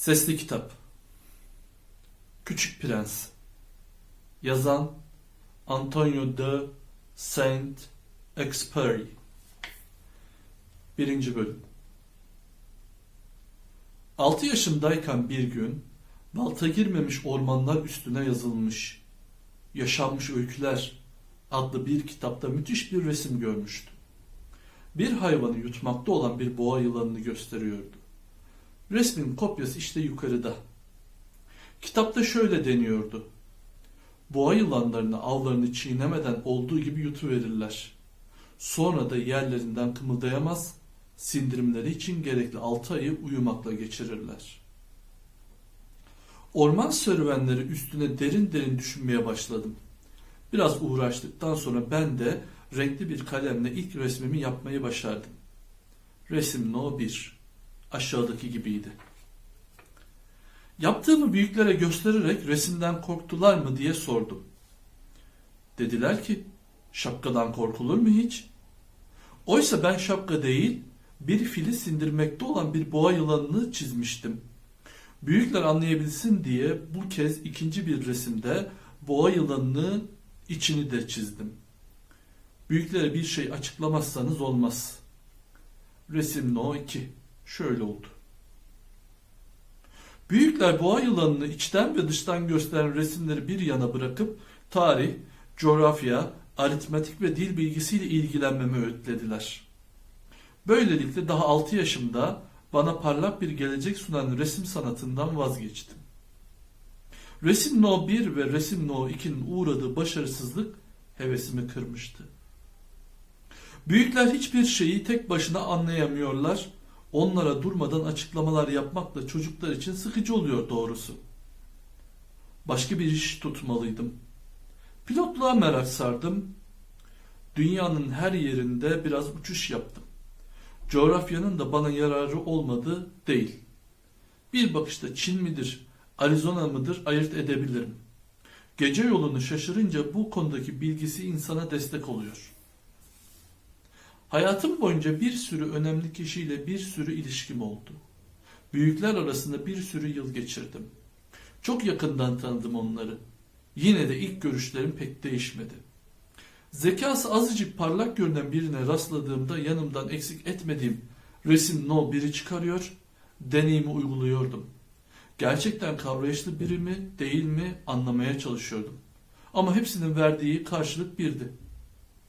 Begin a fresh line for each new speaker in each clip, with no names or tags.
Sesli Kitap Küçük Prens Yazan Antonio de Saint-Exupéry Birinci Bölüm 6 yaşındayken bir gün balta girmemiş ormanlar üstüne yazılmış Yaşanmış Öyküler adlı bir kitapta müthiş bir resim görmüştüm. Bir hayvanı yutmakta olan bir boğa yılanını gösteriyordu. Resmin kopyası işte yukarıda. Kitapta şöyle deniyordu. Boğa yılanlarını avlarını çiğnemeden olduğu gibi yutuverirler. Sonra da yerlerinden kımıldayamaz, sindirimleri için gerekli altı ayı uyumakla geçirirler. Orman serüvenleri üstüne derin derin düşünmeye başladım. Biraz uğraştıktan sonra ben de renkli bir kalemle ilk resmimi yapmayı başardım. Resim No 1 aşağıdaki gibiydi. Yaptığımı büyüklere göstererek resimden korktular mı diye sordum. Dediler ki şapkadan korkulur mu hiç? Oysa ben şapka değil bir fili sindirmekte olan bir boğa yılanını çizmiştim. Büyükler anlayabilsin diye bu kez ikinci bir resimde boğa yılanını içini de çizdim. Büyüklere bir şey açıklamazsanız olmaz. Resim No 2 şöyle oldu. Büyükler boğa yılanını içten ve dıştan gösteren resimleri bir yana bırakıp tarih, coğrafya, aritmetik ve dil bilgisiyle ilgilenmemi öğütlediler. Böylelikle daha 6 yaşımda bana parlak bir gelecek sunan resim sanatından vazgeçtim. Resim No 1 ve Resim No 2'nin uğradığı başarısızlık hevesimi kırmıştı. Büyükler hiçbir şeyi tek başına anlayamıyorlar. Onlara durmadan açıklamalar yapmak da çocuklar için sıkıcı oluyor doğrusu. Başka bir iş tutmalıydım. Pilotluğa merak sardım. Dünyanın her yerinde biraz uçuş yaptım. Coğrafyanın da bana yararı olmadı değil. Bir bakışta Çin midir, Arizona mıdır ayırt edebilirim. Gece yolunu şaşırınca bu konudaki bilgisi insana destek oluyor. Hayatım boyunca bir sürü önemli kişiyle bir sürü ilişkim oldu. Büyükler arasında bir sürü yıl geçirdim. Çok yakından tanıdım onları. Yine de ilk görüşlerim pek değişmedi. Zekası azıcık parlak görünen birine rastladığımda yanımdan eksik etmediğim resim no biri çıkarıyor, deneyimi uyguluyordum. Gerçekten kavrayışlı biri mi değil mi anlamaya çalışıyordum. Ama hepsinin verdiği karşılık birdi.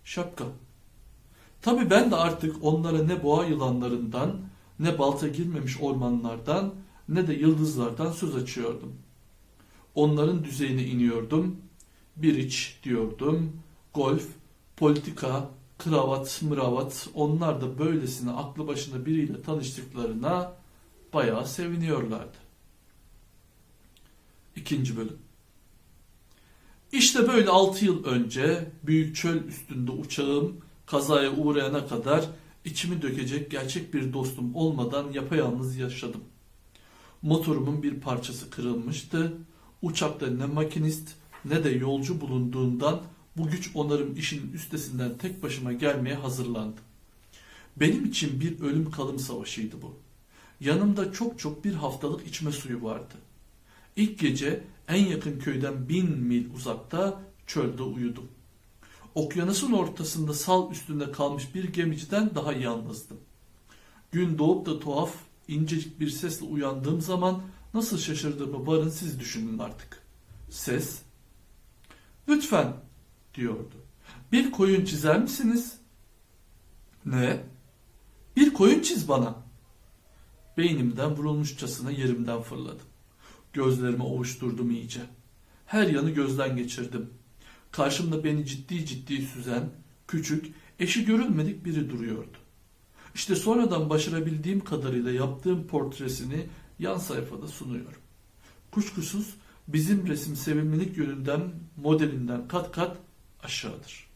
Şapka. Tabii ben de artık onlara ne boğa yılanlarından, ne balta girmemiş ormanlardan, ne de yıldızlardan söz açıyordum. Onların düzeyine iniyordum. Bir iç diyordum. Golf, politika, kravat, mıravat onlar da böylesine aklı başında biriyle tanıştıklarına bayağı seviniyorlardı. İkinci bölüm. İşte böyle 6 yıl önce büyük çöl üstünde uçağım kazaya uğrayana kadar içimi dökecek gerçek bir dostum olmadan yapayalnız yaşadım. Motorumun bir parçası kırılmıştı. Uçakta ne makinist ne de yolcu bulunduğundan bu güç onarım işinin üstesinden tek başıma gelmeye hazırlandım. Benim için bir ölüm kalım savaşıydı bu. Yanımda çok çok bir haftalık içme suyu vardı. İlk gece en yakın köyden bin mil uzakta çölde uyudum. Okyanusun ortasında sal üstünde kalmış bir gemiciden daha yalnızdım. Gün doğup da tuhaf, incecik bir sesle uyandığım zaman nasıl şaşırdığımı varın siz düşünün artık. Ses, lütfen diyordu. Bir koyun çizer misiniz? Ne? Bir koyun çiz bana. Beynimden vurulmuşçasına yerimden fırladım. Gözlerimi ovuşturdum iyice. Her yanı gözden geçirdim. Karşımda beni ciddi ciddi süzen, küçük, eşi görülmedik biri duruyordu. İşte sonradan başarabildiğim kadarıyla yaptığım portresini yan sayfada sunuyorum. Kuşkusuz bizim resim sevimlilik yönünden, modelinden kat kat aşağıdır.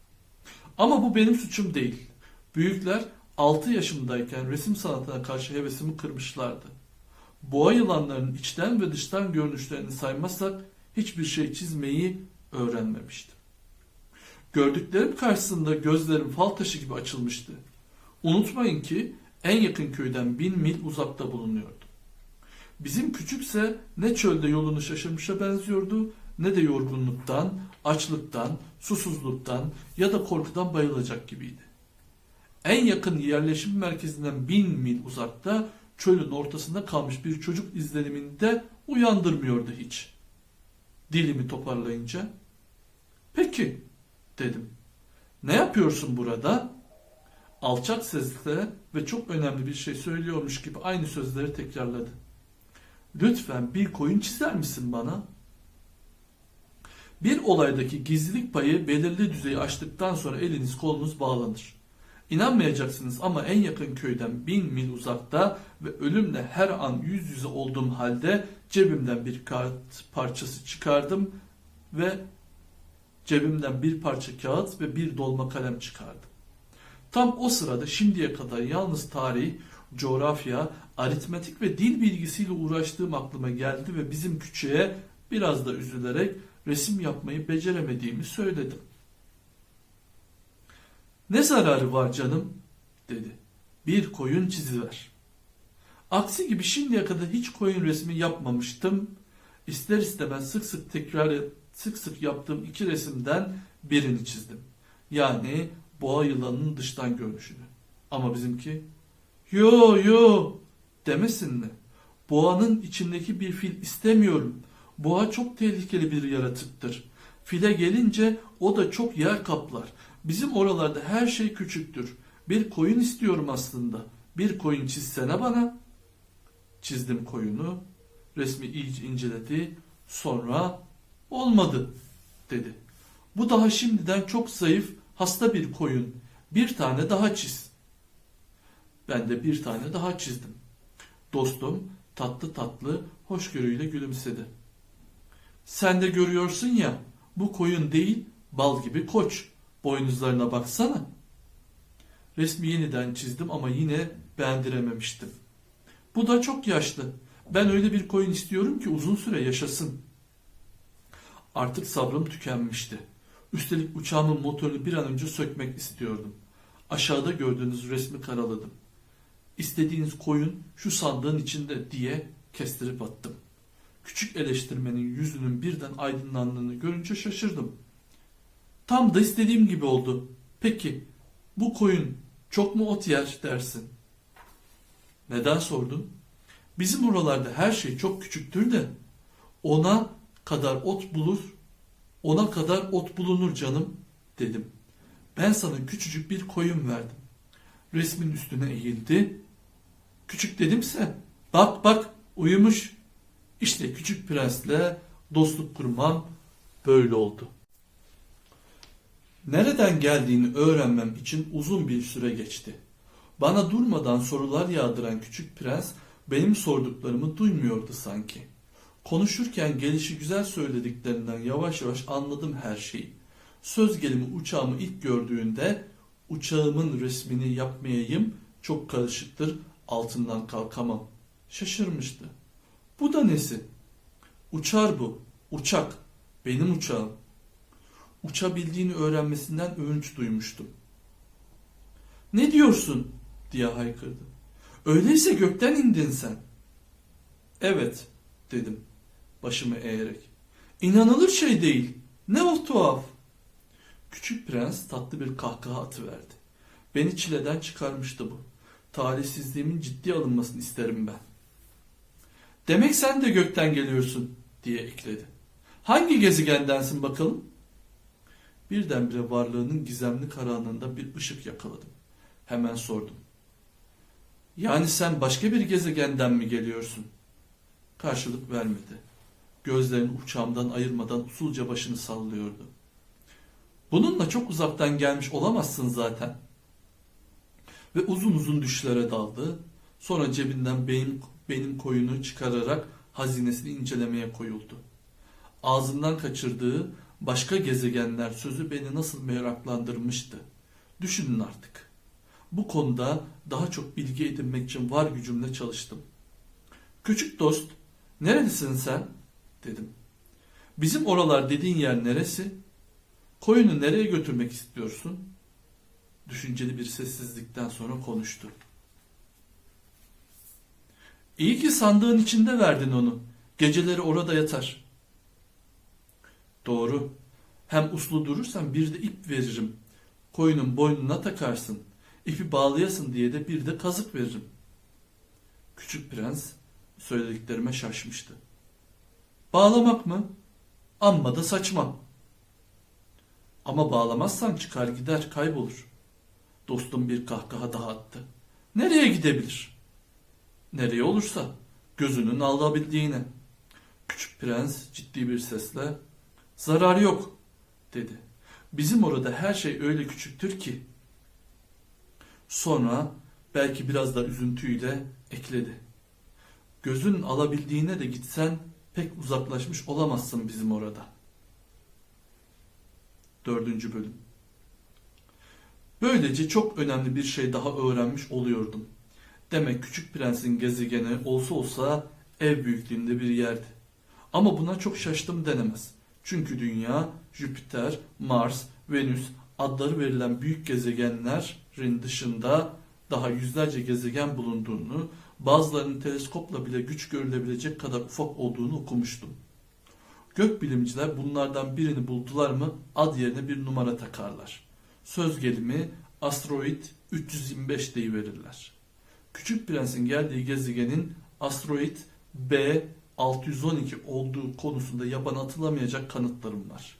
Ama bu benim suçum değil. Büyükler 6 yaşımdayken resim sanatına karşı hevesimi kırmışlardı. Boğa yılanlarının içten ve dıştan görünüşlerini saymazsak hiçbir şey çizmeyi öğrenmemiştim. Gördüklerim karşısında gözlerim fal taşı gibi açılmıştı. Unutmayın ki en yakın köyden bin mil uzakta bulunuyordum. Bizim küçükse ne çölde yolunu şaşırmışa benziyordu ne de yorgunluktan, açlıktan, susuzluktan ya da korkudan bayılacak gibiydi. En yakın yerleşim merkezinden bin mil uzakta çölün ortasında kalmış bir çocuk izlenimini de uyandırmıyordu hiç. Dilimi toparlayınca, peki dedim. Ne yapıyorsun burada? Alçak sesle ve çok önemli bir şey söylüyormuş gibi aynı sözleri tekrarladı. Lütfen bir koyun çizer misin bana? Bir olaydaki gizlilik payı belirli düzeyi aştıktan sonra eliniz kolunuz bağlanır. İnanmayacaksınız ama en yakın köyden bin mil uzakta ve ölümle her an yüz yüze olduğum halde cebimden bir kağıt parçası çıkardım ve cebimden bir parça kağıt ve bir dolma kalem çıkardım. Tam o sırada şimdiye kadar yalnız tarih, coğrafya, aritmetik ve dil bilgisiyle uğraştığım aklıma geldi ve bizim küçüğe biraz da üzülerek resim yapmayı beceremediğimi söyledim. Ne zararı var canım? dedi. Bir koyun çiziver. Aksi gibi şimdiye kadar hiç koyun resmi yapmamıştım. İster istemez sık sık tekrar sık sık yaptığım iki resimden birini çizdim. Yani boğa yılanının dıştan görünüşünü. Ama bizimki yo yo demesin mi? Boğanın içindeki bir fil istemiyorum. Boğa çok tehlikeli bir yaratıktır. File gelince o da çok yer kaplar. Bizim oralarda her şey küçüktür. Bir koyun istiyorum aslında. Bir koyun çizsene bana. Çizdim koyunu. Resmi iyice inceledi. Sonra olmadı dedi. Bu daha şimdiden çok zayıf, hasta bir koyun. Bir tane daha çiz. Ben de bir tane daha çizdim. Dostum tatlı tatlı hoşgörüyle gülümsedi. Sen de görüyorsun ya bu koyun değil bal gibi koç. Boynuzlarına baksana. Resmi yeniden çizdim ama yine beğendirememiştim. Bu da çok yaşlı. Ben öyle bir koyun istiyorum ki uzun süre yaşasın. Artık sabrım tükenmişti. Üstelik uçağımın motorunu bir an önce sökmek istiyordum. Aşağıda gördüğünüz resmi karaladım. İstediğiniz koyun şu sandığın içinde diye kestirip attım. Küçük eleştirmenin yüzünün birden aydınlandığını görünce şaşırdım. Tam da istediğim gibi oldu. Peki bu koyun çok mu ot yer dersin? Neden sordun? Bizim oralarda her şey çok küçüktür de ona kadar ot bulur, ona kadar ot bulunur canım dedim. Ben sana küçücük bir koyun verdim. Resmin üstüne eğildi. Küçük dedimse bak bak uyumuş. İşte küçük prensle dostluk kurmam böyle oldu. Nereden geldiğini öğrenmem için uzun bir süre geçti. Bana durmadan sorular yağdıran küçük prens benim sorduklarımı duymuyordu sanki. Konuşurken gelişi güzel söylediklerinden yavaş yavaş anladım her şeyi. Söz gelimi uçağımı ilk gördüğünde uçağımın resmini yapmayayım çok karışıktır altından kalkamam. Şaşırmıştı. Bu da nesi? Uçar bu. Uçak. Benim uçağım. Uçabildiğini öğrenmesinden övünç duymuştum. Ne diyorsun? diye haykırdı. Öyleyse gökten indin sen. Evet dedim başımı eğerek. İnanılır şey değil. Ne o tuhaf. Küçük prens tatlı bir kahkaha atıverdi. Beni çileden çıkarmıştı bu. Talihsizliğimin ciddi alınmasını isterim ben. Demek sen de gökten geliyorsun diye ekledi. Hangi gezegendensin bakalım? Birdenbire varlığının gizemli karanlığında bir ışık yakaladım. Hemen sordum. Yani sen başka bir gezegenden mi geliyorsun? Karşılık vermedi. Gözlerini uçağımdan ayırmadan usulca başını sallıyordu. Bununla çok uzaktan gelmiş olamazsın zaten. Ve uzun uzun düşlere daldı. Sonra cebinden benim, benim koyunu çıkararak hazinesini incelemeye koyuldu. Ağzından kaçırdığı başka gezegenler sözü beni nasıl meraklandırmıştı. Düşünün artık. Bu konuda daha çok bilgi edinmek için var gücümle çalıştım. Küçük dost, nerelisin sen? Dedim. Bizim oralar dediğin yer neresi? Koyunu nereye götürmek istiyorsun? Düşünceli bir sessizlikten sonra konuştu. İyi ki sandığın içinde verdin onu. Geceleri orada yatar. Doğru. Hem uslu durursan bir de ip veririm. Koyunun boynuna takarsın. İpi bağlayasın diye de bir de kazık veririm. Küçük prens söylediklerime şaşmıştı. Bağlamak mı? Amma da saçma. Ama bağlamazsan çıkar gider kaybolur. Dostum bir kahkaha daha attı. Nereye gidebilir? Nereye olursa gözünün alabildiğine. Küçük prens ciddi bir sesle zarar yok dedi. Bizim orada her şey öyle küçüktür ki. Sonra belki biraz da üzüntüyle ekledi. Gözün alabildiğine de gitsen pek uzaklaşmış olamazsın bizim orada. Dördüncü bölüm. Böylece çok önemli bir şey daha öğrenmiş oluyordum. Demek Küçük Prens'in gezegeni olsa olsa ev büyüklüğünde bir yerdi. Ama buna çok şaştım denemez. Çünkü Dünya, Jüpiter, Mars, Venüs adları verilen büyük gezegenlerin dışında daha yüzlerce gezegen bulunduğunu, bazılarının teleskopla bile güç görülebilecek kadar ufak olduğunu okumuştum. Gökbilimciler bunlardan birini buldular mı ad yerine bir numara takarlar. Söz gelimi asteroid 325 deyiverirler. Küçük Prens'in geldiği gezegenin asteroid B 612 olduğu konusunda yaban atılamayacak kanıtlarım var.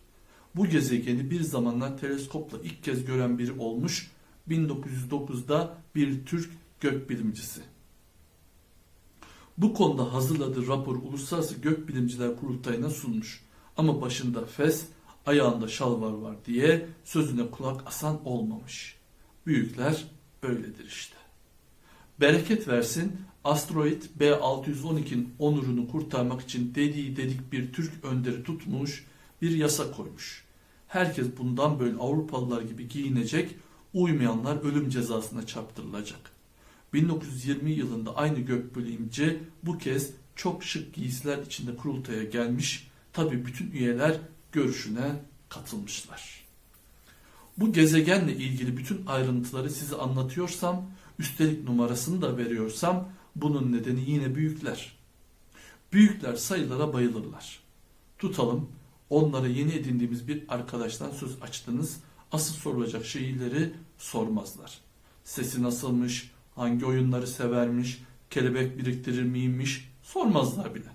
Bu gezegeni bir zamanlar teleskopla ilk kez gören biri olmuş 1909'da bir Türk gökbilimcisi. Bu konuda hazırladığı rapor Uluslararası Gökbilimciler Kurultayı'na sunmuş. Ama başında fes, ayağında şalvar var diye sözüne kulak asan olmamış. Büyükler böyledir işte. Bereket versin asteroid B612'nin onurunu kurtarmak için dediği dedik bir Türk önderi tutmuş, bir yasa koymuş. Herkes bundan böyle Avrupalılar gibi giyinecek, uymayanlar ölüm cezasına çarptırılacak. 1920 yılında aynı gökbilimci bu kez çok şık giysiler içinde kurultaya gelmiş. Tabi bütün üyeler görüşüne katılmışlar. Bu gezegenle ilgili bütün ayrıntıları size anlatıyorsam, üstelik numarasını da veriyorsam bunun nedeni yine büyükler. Büyükler sayılara bayılırlar. Tutalım, onlara yeni edindiğimiz bir arkadaştan söz açtınız, asıl sorulacak şeyleri sormazlar. Sesi nasılmış, hangi oyunları severmiş, kelebek biriktirir miymiş sormazlar bile.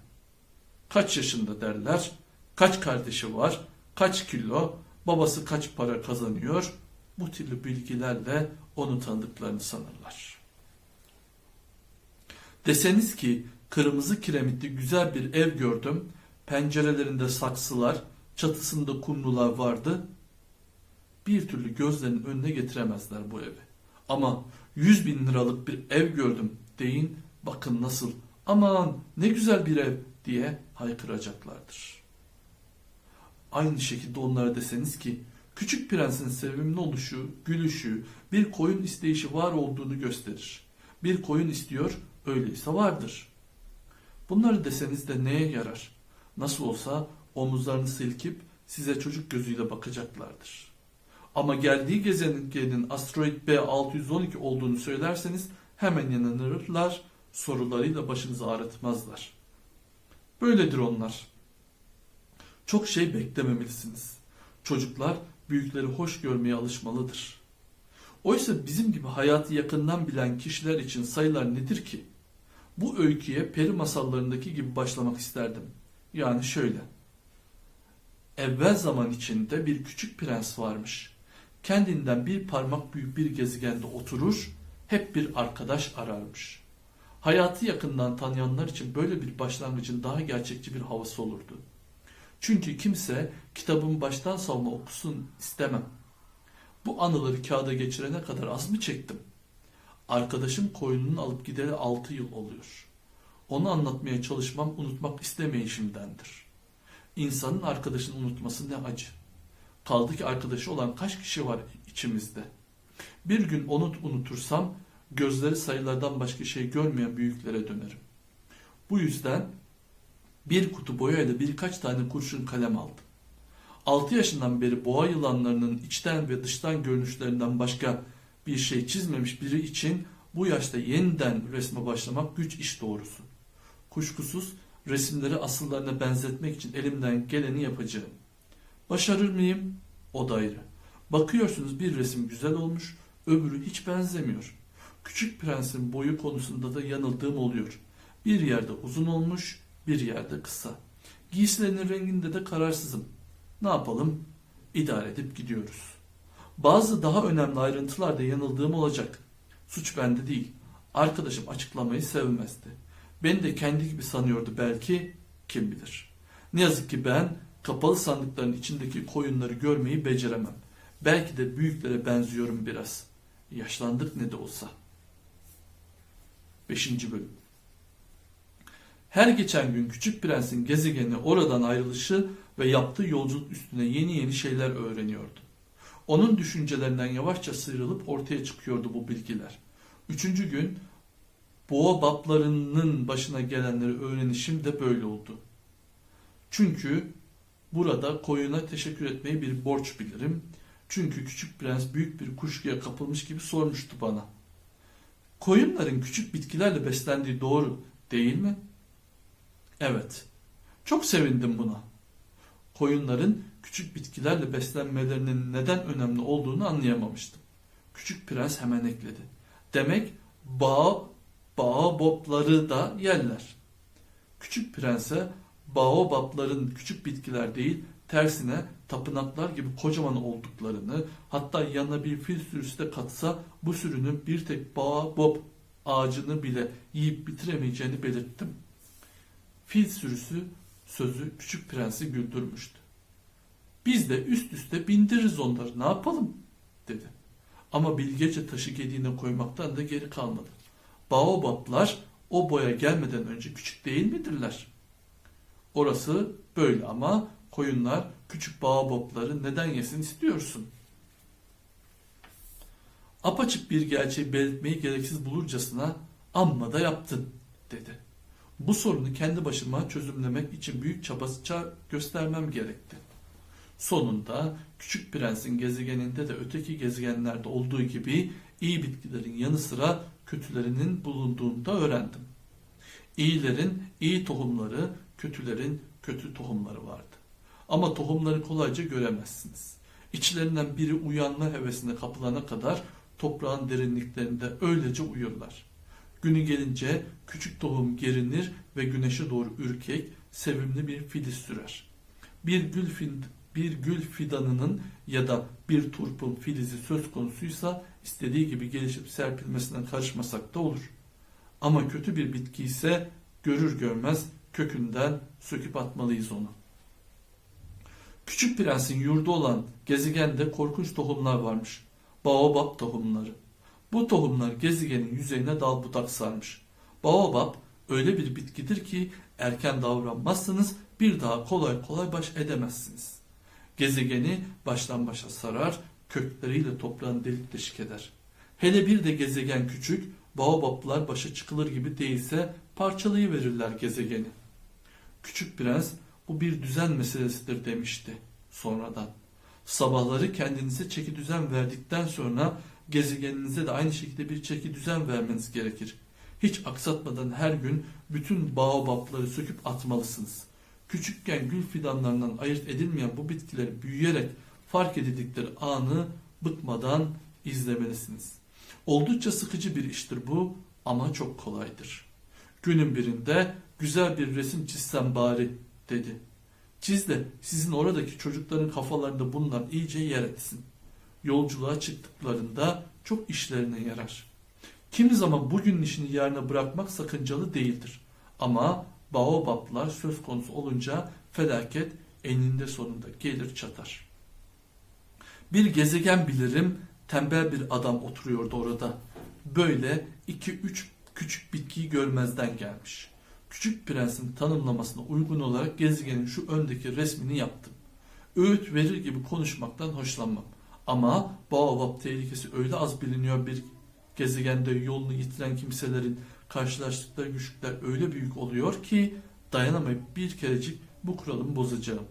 Kaç yaşında derler, kaç kardeşi var, kaç kilo, babası kaç para kazanıyor bu türlü bilgilerle onu tanıdıklarını sanırlar. Deseniz ki kırmızı kiremitli güzel bir ev gördüm, pencerelerinde saksılar, çatısında kumrular vardı, bir türlü gözlerinin önüne getiremezler bu evi. Ama 100 bin liralık bir ev gördüm deyin bakın nasıl aman ne güzel bir ev diye haykıracaklardır. Aynı şekilde onlara deseniz ki küçük prensin sevimli oluşu, gülüşü, bir koyun isteyişi var olduğunu gösterir. Bir koyun istiyor, öyleyse vardır. Bunları deseniz de neye yarar? Nasıl olsa omuzlarını silkip size çocuk gözüyle bakacaklardır. Ama geldiği gezegenin asteroid B612 olduğunu söylerseniz hemen inanırlar, sorularıyla başınızı ağrıtmazlar. Böyledir onlar. Çok şey beklememelisiniz. Çocuklar büyükleri hoş görmeye alışmalıdır. Oysa bizim gibi hayatı yakından bilen kişiler için sayılar nedir ki? Bu öyküye peri masallarındaki gibi başlamak isterdim. Yani şöyle. Evvel zaman içinde bir küçük prens varmış. Kendinden bir parmak büyük bir gezegende oturur, hep bir arkadaş ararmış. Hayatı yakından tanıyanlar için böyle bir başlangıcın daha gerçekçi bir havası olurdu. Çünkü kimse kitabın baştan savma okusun istemem. Bu anıları kağıda geçirene kadar az mı çektim? Arkadaşım koyununu alıp gideri 6 yıl oluyor. Onu anlatmaya çalışmam unutmak istemeyişimdendir. İnsanın arkadaşını unutması ne acı. Kaldı ki arkadaşı olan kaç kişi var içimizde. Bir gün onu unutursam gözleri sayılardan başka şey görmeyen büyüklere dönerim. Bu yüzden bir kutu boyayla birkaç tane kurşun kalem aldım. 6 yaşından beri boğa yılanlarının içten ve dıştan görünüşlerinden başka bir şey çizmemiş biri için Bu yaşta yeniden resme başlamak güç iş doğrusu. Kuşkusuz resimleri asıllarına benzetmek için elimden geleni yapacağım. Başarır mıyım? O da ayrı. Bakıyorsunuz bir resim güzel olmuş, öbürü hiç benzemiyor. Küçük Prens'in boyu konusunda da yanıldığım oluyor. Bir yerde uzun olmuş, bir yerde kısa. Giysilerinin renginde de kararsızım. Ne yapalım? İdare edip gidiyoruz. Bazı daha önemli ayrıntılarda yanıldığım olacak. Suç bende değil. Arkadaşım açıklamayı sevmezdi. Beni de kendi gibi sanıyordu belki, kim bilir. Ne yazık ki ben kapalı sandıkların içindeki koyunları görmeyi beceremem. Belki de büyüklere benziyorum biraz. Yaşlandık ne de olsa. 5. Bölüm Her geçen gün Küçük Prens'in gezegeni oradan ayrılışı ve yaptığı yolculuk üstüne yeni yeni şeyler öğreniyordu. Onun düşüncelerinden yavaşça sıyrılıp ortaya çıkıyordu bu bilgiler. Üçüncü gün Boğabaplarının başına gelenleri öğrenişim de böyle oldu. Çünkü burada koyuna teşekkür etmeyi bir borç bilirim. Çünkü küçük prens büyük bir kuşkuya kapılmış gibi sormuştu bana. Koyunların küçük bitkilerle beslendiği doğru değil mi? Evet. Çok sevindim buna. Koyunların küçük bitkilerle beslenmelerinin neden önemli olduğunu anlayamamıştım. Küçük prens hemen ekledi. Demek bağ, baobabları da yerler. Küçük prense baobabların küçük bitkiler değil, tersine tapınaklar gibi kocaman olduklarını, hatta yanına bir fil sürüsü de katsa bu sürünün bir tek baobab ağacını bile yiyip bitiremeyeceğini belirttim. Fil sürüsü sözü küçük prensi güldürmüştü. Biz de üst üste bindiririz onları ne yapalım dedi. Ama bilgece taşı gediğine koymaktan da geri kalmadı. Baobablar o boya gelmeden önce küçük değil midirler? Orası böyle ama koyunlar küçük baobabları neden yesin istiyorsun? Apaçık bir gerçeği belirtmeyi gereksiz bulurcasına amma da yaptın dedi. Bu sorunu kendi başıma çözümlemek için büyük çabası göstermem gerekti. Sonunda Küçük Prens'in gezegeninde de öteki gezegenlerde olduğu gibi iyi bitkilerin yanı sıra kötülerinin bulunduğunu da öğrendim. İyilerin iyi tohumları, kötülerin kötü tohumları vardı. Ama tohumları kolayca göremezsiniz. İçlerinden biri uyanma hevesine kapılana kadar toprağın derinliklerinde öylece uyurlar. Günü gelince küçük tohum gerinir ve güneşe doğru ürkek, sevimli bir filiz sürer. Bir gül, fin, bir gül fidanının ya da bir turpun filizi söz konusuysa istediği gibi gelişip serpilmesine karışmasak da olur. Ama kötü bir bitki ise görür görmez kökünden söküp atmalıyız onu. Küçük prensin yurdu olan gezegende korkunç tohumlar varmış. Baobab tohumları. Bu tohumlar gezegenin yüzeyine dal budak sarmış. Baobab öyle bir bitkidir ki erken davranmazsanız bir daha kolay kolay baş edemezsiniz. Gezegeni baştan başa sarar, kökleriyle toprağın delik deşik eder. Hele bir de gezegen küçük, baobablar başa çıkılır gibi değilse parçalayıverirler gezegeni. Küçük prens bu bir düzen meselesidir demişti sonradan. Sabahları kendinize çeki düzen verdikten sonra gezegeninize de aynı şekilde bir çeki düzen vermeniz gerekir. Hiç aksatmadan her gün bütün baobabları söküp atmalısınız. Küçükken gül fidanlarından ayırt edilmeyen bu bitkileri büyüyerek fark edildikleri anı bıkmadan izlemelisiniz. Oldukça sıkıcı bir iştir bu ama çok kolaydır. Günün birinde güzel bir resim çizsem bari dedi. Çiz de sizin oradaki çocukların kafalarında bunlar iyice yer etsin. Yolculuğa çıktıklarında çok işlerine yarar. Kimi zaman bugün işini yarına bırakmak sakıncalı değildir. Ama baobablar söz konusu olunca felaket eninde sonunda gelir çatar. Bir gezegen bilirim tembel bir adam oturuyordu orada. Böyle iki üç küçük bitkiyi görmezden gelmiş. Küçük prensin tanımlamasına uygun olarak gezegenin şu öndeki resmini yaptım. Öğüt verir gibi konuşmaktan hoşlanmam. Ama Baobab tehlikesi öyle az biliniyor bir gezegende yolunu yitiren kimselerin karşılaştıkları güçlükler öyle büyük oluyor ki dayanamayıp bir kerecik bu kuralımı bozacağım.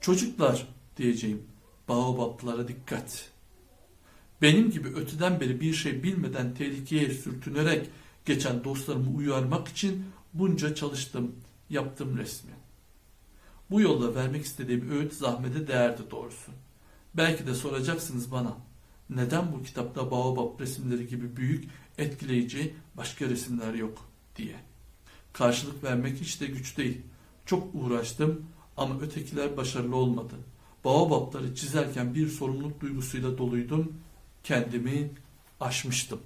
Çocuklar diyeceğim. Baobablara dikkat. Benim gibi öteden beri bir şey bilmeden tehlikeye sürtünerek geçen dostlarımı uyarmak için bunca çalıştım, yaptım resmi. Bu yolla vermek istediğim öğüt zahmete değerdi doğrusu. Belki de soracaksınız bana, neden bu kitapta baobab resimleri gibi büyük, etkileyici başka resimler yok diye. Karşılık vermek hiç de güç değil. Çok uğraştım ama ötekiler başarılı olmadı. Baobabları çizerken bir sorumluluk duygusuyla doluydum. Kendimi aşmıştım.